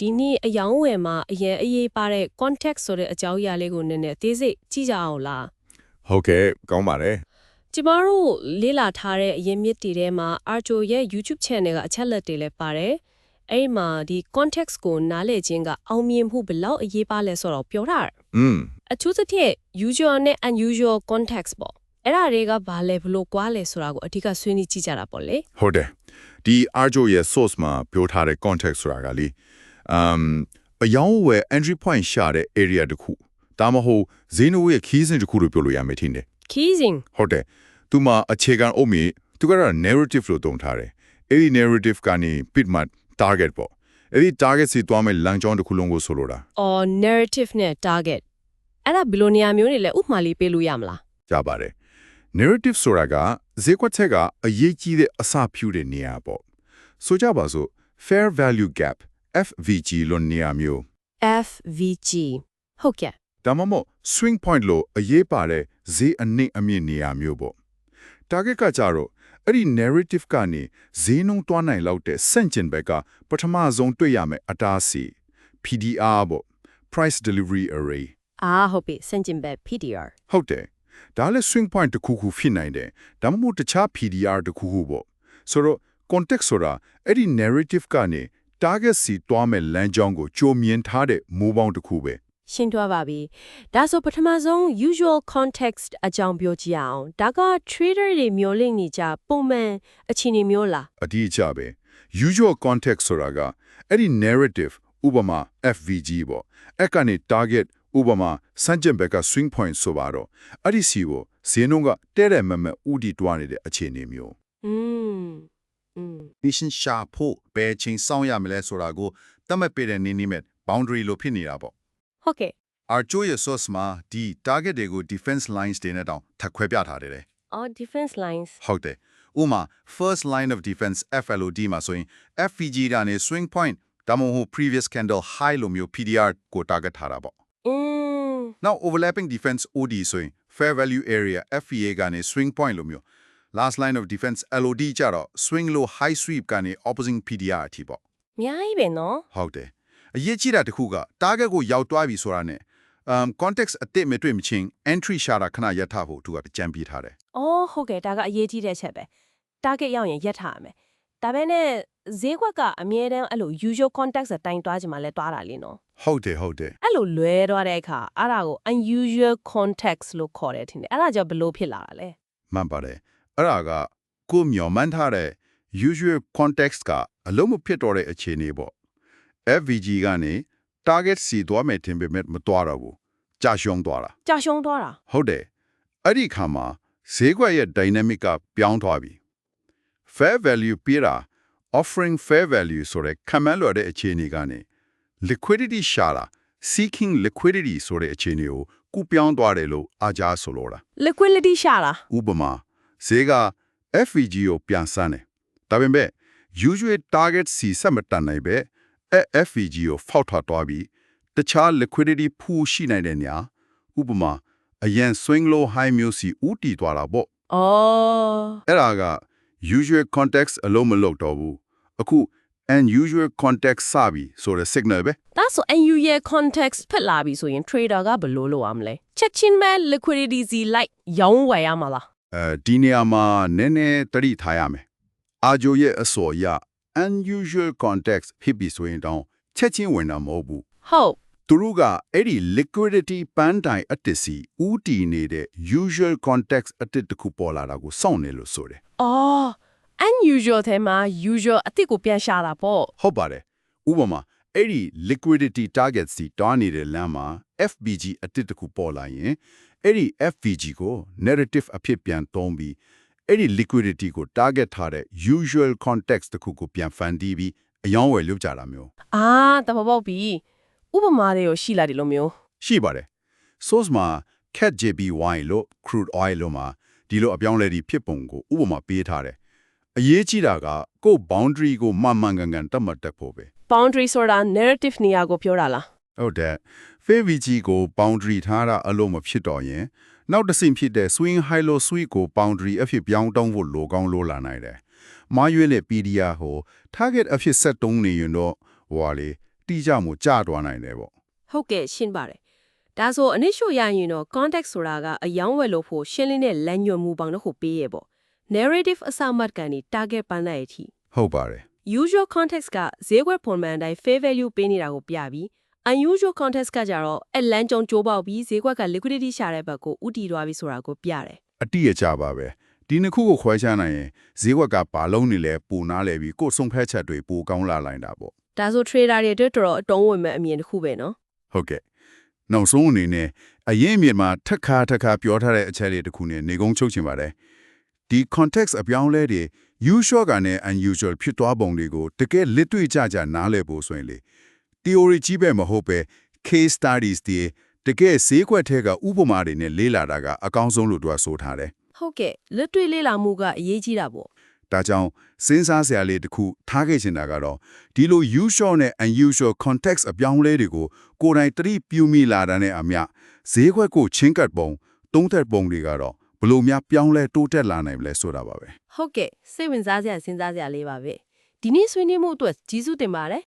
ဒီနေ့အယောင်းဝယ်မှာအရင်အရေးပါတဲ့ context ဆိုတဲ့အကြောင်းအရာလေးကိုနည်းနည်းအသေးစိတ်ကြည့်ကြအောင်လားဟုတ်ကဲ့ကောင်းပါတယ်ကျမတို့လေ့လာထားတဲ့အရင်မြစ်တီထဲမှာ Arjo ရဲ့ YouTube channel ကအချက်လက်တွေလည်းပါတယ်အဲ့ဒီမှာဒီ context ကိုနားလည်ခြင်းကအောင်မြင်မှုဘယ်လောက်အရေးပါလဲဆိုတော့ပြောထားတယ်อืมအထူးသဖြင့် usual နဲ့ unusual context ပေါ့အဲ့ဒါတွေကဘာလဲဘလို့ကွာလဲဆိုတာကိုအဓိကဆွေးနွေးကြည့်ကြတာပေါ့လေဟုတ်တယ်ဒီ Arjo ရဲ့ source မှာပြောထားတဲ့ context ဆိုတာကလေ um အယောင်းဝယ် entry point ရှာတဲ့ area တစ်ခုဒါမှမဟုတ်ဈေးနှုန်းရဲ့ခီးစဉ်တစ်ခုလို့ပြောလို့ရမယ်ထင်တယ် keysing ဟုတ်တယ်သူမှာအခြေခံအုပ်မြစ်သူကတော့ narrative လို့သုံးထားတယ်အဲ့ဒီ narrative ကနေ pit မှာ target ပေါ့အဲ့ဒီ target စီသွားမဲ့လမ်းကြောင်းတစ်ခုလုံးကိုဆိုလိုတာ or narrative နဲ့ target အဲ့ဒါဘယ်လိုနေရာမျိုးတွေလဲဥပမာလေးပေးလို့ရမလားကြပါတယ် narrative ဆိုတာကဈေးကွက်ချက်ကအရေးကြီးတဲ့အစဖြူတဲ့နေရာပေါ့ဆိုကြပါစို့ fair value gap FVG လို့နေရာမျိုး FVG ဟုတ်ကဲ့ဒါမှမဟုတ် swing point လို့အရေးပါတဲ့ဈေးအနှိမ့်အမြင့်နေရာမျိုးပေါ့ target ကကြတော့အဲ့ဒီ narrative ကနေဈေးနှုန်းတွားနိုင်လောက်တဲ့စန့်ကျင်ဘက်ကပထမဆုံးတွေ့ရမယ်အတားစီ PDR ပေါ့ price delivery array အာဟုတ်ပြီစင်ကျင်ဘက် PDR ဟုတ်တယ်ဒါလည်း swing point တစ်ခုခုဖြစ်နိုင်တယ်ဒါမှမဟုတ်တခြား PDR တစ်ခုခုပေါ့ဆိုတော့ context ဆိုတာအဲ့ဒီ narrative ကနေ target စီတွားမဲ့လမ်းကြောင်းကိုကြိုမြင်ထားတဲ့မူပေါင်းတစ်ခုပဲရှင်းသွားပါပြီဒါဆိုပထမဆုံး usual context အကြောင်းပြောကြည့်အောင်ဒါက trader တွေမျောလင့်နေကြပုံမှန်အခြေအနေမျိုးလားအတိအကျပဲ usual context ဆိုတာကအဲ့ဒီ narrative ဥပမာ FVG ပေါ့အဲ့ကနေ target ဥပမာစန့်ကျင်ဘက်က swing point ဆိုပါတော့အဲ့ဒီစီကိုဈေးနှုန်းကတဲ့တဲ့မမဥတီတွားနေတဲ့အခြေအနေမျိုးอืม vision ရှာဖို့ဘယ်ချိန်စောင့်ရမလဲဆိုတာကိုသတ်မှတ်ပေးတဲ့နည်းနည်းမဲ့ boundary လို့ဖြစ်နေတာပေါ့ဟုတ်ကဲ့ Archo ရဲ့ source မှာဒီ target တွေကို defense lines တွေနဲ့တောင်ထပ်ခွဲပြထားတယ်။အော် defense lines ဟုတ်တယ်။ဥမာ first line of defense FLOD မှာဆိုရင် FVG ဒါနဲ့ swing point ဒါမှမဟုတ် previous candle high လိုမျိုး PDR ကို target ထားတာပေါ့။အင်း now overlapping defense OD ဆိုရင် fair value area FVA ကနေ swing point လိုမျိုး last line of defense LOD ကြတော့ swing low high sweep ကနေ opposing PDR အထိပေါ့အများကြီးပဲနော်ဟုတ်တယ်အရေးကြီးတာတစ်ခုက target ကိုရောက်သွားပြီဆိုတာနဲ့ um context အစ်စ်မတွေ့မချင်း entry ရှာတာခဏရပ်ထားဖို့သူကကြံပြထားတယ်အော်ဟုတ်ကဲ့ဒါကအရေးကြီးတဲ့ချက်ပဲ target ရောက်ရင်ရက်ထားရမယ်ဒါပဲနဲ့ဈေးကွက်ကအမြဲတမ်းအဲ့လို usual context အတိုင်းတွားကြမှာလဲတွားတာလीနော်ဟုတ်တယ်ဟုတ်တယ်အဲ့လိုလွဲသွားတဲ့အခါအဲ့ဒါကို unusual context လို့ခေါ်တယ်ထင်တယ်အဲ့ဒါကြောင့်ဘယ်လို့ဖြစ်လာတာလဲမှန်ပါတယ် အဲ့ဒါကကိုမျော်မှန်းထားတဲ့ usual context ကအလုံးမဖြစ်တော့တဲ့အခြေအနေပေါ့ FVG ကနေ target စီသွားမယ်ထင်ပေမဲ့မသွားတော့ဘူးကြာရှုံးသွားတာကြာရှုံးသွားတာဟုတ်တယ်အဲ့ဒီခါမှာဈေးကွက်ရဲ့ dynamic ကပြောင်းသွားပြီ fair value ပြတာ offering fair value ဆိုတဲ့ခံမှန်းလွယ်တဲ့အခြေအနေကနေ liquidity ရှာတာ seeking liquidity ဆိုတဲ့အခြေအနေကိုကူပြောင်းသွားတယ်လို့အားကြားဆိုလိုတာ liquidity ရှာတာဥပမာ ဈေးက FVG ကိုပြန်ဆန်းတယ်ဒါပေမဲ့ usual target စီဆက်မတန်နိုင်ပဲအဲ FVG ကိုဖောက်ထွက်သွားပြီးတခြား liquidity pool ရှိနိုင်တဲ့ညာဥပမာအရင် swing low high မျိုးစီဥတီသွားတာပေါ့အော်အဲ့ဒါက usual context အလုံးမလုပ်တော့ဘူးအခု unusual context စပြီဆိုတဲ့ signal ပဲဒါဆို NU ရဲ့ context ဖက်လာပြီဆိုရင် trader ကဘယ်လိုလုပ်ရမလဲချက်ချင်းပဲ liquidity စီလိုက်ရောင်းဝယ်ရမှာလား အဲဒီနေရာမှာနည်းနည်းတတိထားရမယ်အာဂျိုရဲ့အစော်ရ unusual context ဖြစ်ပြီဆိုရင်တောင်ချက်ချင်းဝင်တာမဟုတ်ဘူးဟုတ်သူတို့ကအဲ့ဒီ liquidity ပန်းတိုင်အတစ်စီဥတီနေတဲ့ usual context အတစ်တစ်ခုပေါ်လာတာကိုစောင့်နေလို့ဆိုတယ်အော် unusual ထဲမှာ usual အစ်စ်ကိုပြန်ရှာတာပေါ့ဟုတ်ပါတယ်ဥပမာအဲ့ဒီ liquidity target စီတောင်းနေတဲ့လမ်းမှာ FBG အတစ်တစ်ခုပေါ်လာရင် အဲ့ဒီ FBG ကို narrative အဖြစ်ပြန်သုံးပြီးအဲ့ဒီ liquidity ကို target ထားတဲ့ usual context တစ်ခုကိုပြန်ဖန်တီးပြီးအယောင်းဝယ်လုပ်ကြတာမျိုးအာတဘောပေါက်ပြီဥပမာတွေကိုရှိလာတယ်လို့မျိုးရှိပါတယ် source မှာ cat jpy လို့ crude oil လို့မှာဒီလိုအပြောင်းလဲတွေဖြစ်ပုံကိုဥပမာပေးထားတယ်အရေးကြီးတာကကိုယ့် boundary ကိုမှန်မှန်ကန်ကန်တတ်မှတ်တတ်ဖို့ပဲ boundary ဆိုတာ narrative နေရာကိုပြောတာလားဟုတ်တယ် FVG ကို boundary ထားတာအလုံးမဖြစ်တော့ရင်နောက်တစ်ဆင့်ဖြစ်တဲ့ swing high low sweep ကို boundary အဖြစ်ပြောင်းတောင်းဖို့လိုကောင်းလိုလာနိုင်တယ်။မာရွေးလေ PDR ဟို target အဖြစ်ဆက်တုံးနေရင်တော့ဟိုဟာလေတိကျမှုကျသွားနိုင်တယ်ပေါ့ဟုတ်ကဲ့ရှင်းပါတယ်ဒါဆိုအနည်းရှို့ရရင်တော့ context ဆိုတာကအယောင်းဝယ်လို့ဖို့ရှင်းလင်းတဲ့လမ်းညွှန်မှုပေါင်းတစ်ခုပေးရပေါ့ narrative အစမှတ်ကန်ဒီ target ပန်းတဲ့အထိဟုတ်ပါတယ် usual context ကဈေးကွက်ပုံမှန်အတိုင်း fair value ပေးနေတာကိုပြပြီး unusual context ကကြတော့အလန်းကြုံကြိုးပေါက်ပြီးဈေးကွက်က liquidity ရှာတဲ့ဘက်ကိုဥတီသွားပြီးဆိုတာကိုပြတယ်အတိအကျပါပဲဒီနှစ်ခုကိုခွဲခြားနိုင်ရင်ဈေးကွက်ကဘာလုံးနေလဲပူနားလဲပြီးကိုယ်ဆုံးဖက်ချက်တွေပိုကောင်းလာနိုင်တာပေါ့ဒါဆို trader တွေအတွက်တော်တော်အတုံးဝင်မဲ့အမြင်တစ်ခုပဲနော်ဟုတ်ကဲ့နောက်ဆုံးအနေနဲ့အရင်အမြင်မှာထက်ခါထက်ခါပြောထားတဲ့အချက်လေးတစ်ခုနဲ့နေကုန်းချုပ်ချင်ပါတယ်ဒီ context အပြောင်းလဲတွေ usual ကနဲ့ unusual ဖြစ်သွားပုံတွေကိုတကယ်လက်တွေ့ကြကြနားလည်ဖို့ဆိုရင်လေ theory ကြီးပဲမဟုတ်ပဲ case studies တွေတကယ်ဈေးကွက်ထဲကဥပမာတွေနဲ့လေ့လာတာကအကောင်းဆုံးလို့သူကဆိုထားတယ်ဟုတ်ကဲ့လက်တွေ့လေ့လာမှုကအရေးကြီးတာပေါ့ဒါကြောင့်စဉ်းစားစရာလေးတစ်ခုထားခဲ့ချင်တာကတော့ဒီလို usual နဲ့ unusual context အပြောင်းလဲတွေကိုကိုယ်တိုင်သတိပြုမိလာတာနဲ့အမျှဈေးခွက်ကိုချင်းကပ်ပုံသုံးသက်ပုံတွေကတော့ဘယ်လို့များပြောင်းလဲတိုးတက်လာနိုင်မလဲဆိုတာပါပဲဟုတ်ကဲ့စိတ်ဝင်စားစရာစဉ်းစားစရာလေးပါပဲဒီနေ့ဆွေးနွေးမှုအတွက်ကျေးဇူးတင်ပါတယ်